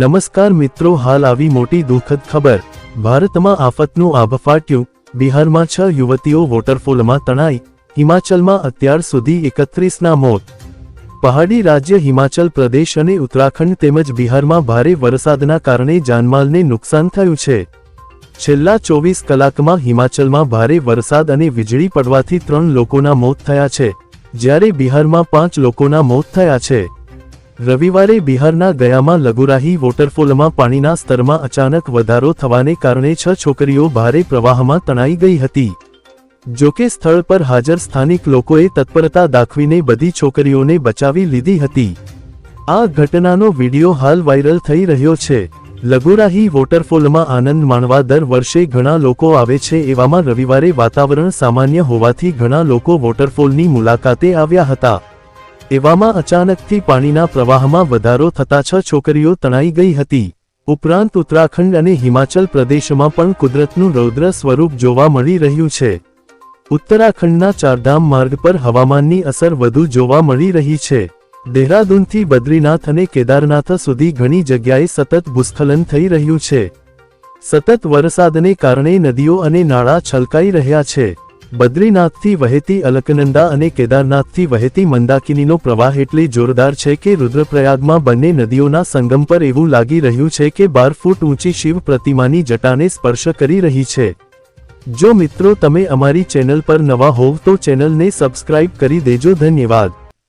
નમસ્કાર મિત્રો, હાલ આવી મોટી દુઃખદ ખબર. ભારતમાં આફતનું આભ ફાટ્યું. બિહારમાં છ યુવતીઓ વોટરફોલમાં તણાઈ. હિમાચલમાં અત્યાર સુધી એકત્રીસના મોત. પહાડી રાજ્ય હિમાચલ પ્રદેશ અને ઉત્તરાખંડ તેમજ બિહારમાં ભારે વરસાદના કારણે જાનમાલને નુકસાન થયું છે. છેલ્લા ચોવીસ કલાકમાં હિમાચલમાં ભારે વરસાદ અને વીજળી પડવાથી ત્રણ લોકોના મોત થયા છે. જ્યારે બિહારમાં પાંચ લોકોના મોત થયા છે. રવિવારે બિહારના ગયામાં લઘુરાહી વોટરફોલમાં પાણીના સ્તરમાં અચાનક વધારો થવાને કારણે છ છોકરીઓ ભારે પ્રવાહમાં તણાઈ ગઈ હતી. જોકે સ્થળ પર હાજર સ્થાનિક લોકોએ તત્પરતા દાખવીને બધી છોકરીઓને બચાવી લીધી હતી. આ ઘટનાનો વિડિયો હાલ વાયરલ થઈ રહ્યો છે. લઘુરાહી વોટરફોલમાં આનંદ માણવા દર વર્ષે ઘણા લોકો આવે છે એવામાં રવિવારે વાતાવરણ સામાન્ય હોવાથી ઘણા લોકો વોટરફોલની મુલાકાતે આવ્યા હતા. એવામાં અચાનકથી પાણીના પ્રવાહમાં વધારો થતા છ છોકરીઓ તણાઈ ગઈ હતી. ઉપરાંત ઉત્તરાખંડ અને હિમાચલ પ્રદેશમાં પણ કુદરતનું રૌદ્ર સ્વરૂપ જોવા મળી રહ્યું છે. ઉત્તરાખંડના ચારધામ માર્ગ પર હવામાનની અસર વધુ જોવા મળી રહી છે. દેહરાદૂનથી બદ્રીનાથ અને કેદારનાથ સુધી ઘણી જગ્યાએ સતત ભૂસ્ખલન થઈ રહ્યું છે. સતત વરસાદને કારણે નદીઓ અને નાળા છલકાઈ રહ્યા છે. બદ્રીનાથથી વહેતી અલકનંદા અને કેદારનાથથી વહેતી મંદાકિનીનો પ્રવાહ એટલે જોરદાર છે કે રુદ્રપ્રયાગમાં બંને નદીઓના સંગમ પર એવું લાગી રહ્યું છે કે બાર ફૂટ ઊંચી શિવ પ્રતિમાની જટાને સ્પર્શ કરી રહી છે. જો મિત્રો તમે અમારી ચેનલ પર નવા હોવ તો ચેનલને સબસ્ક્રાઇબ કરી દેજો. ધન્યવાદ.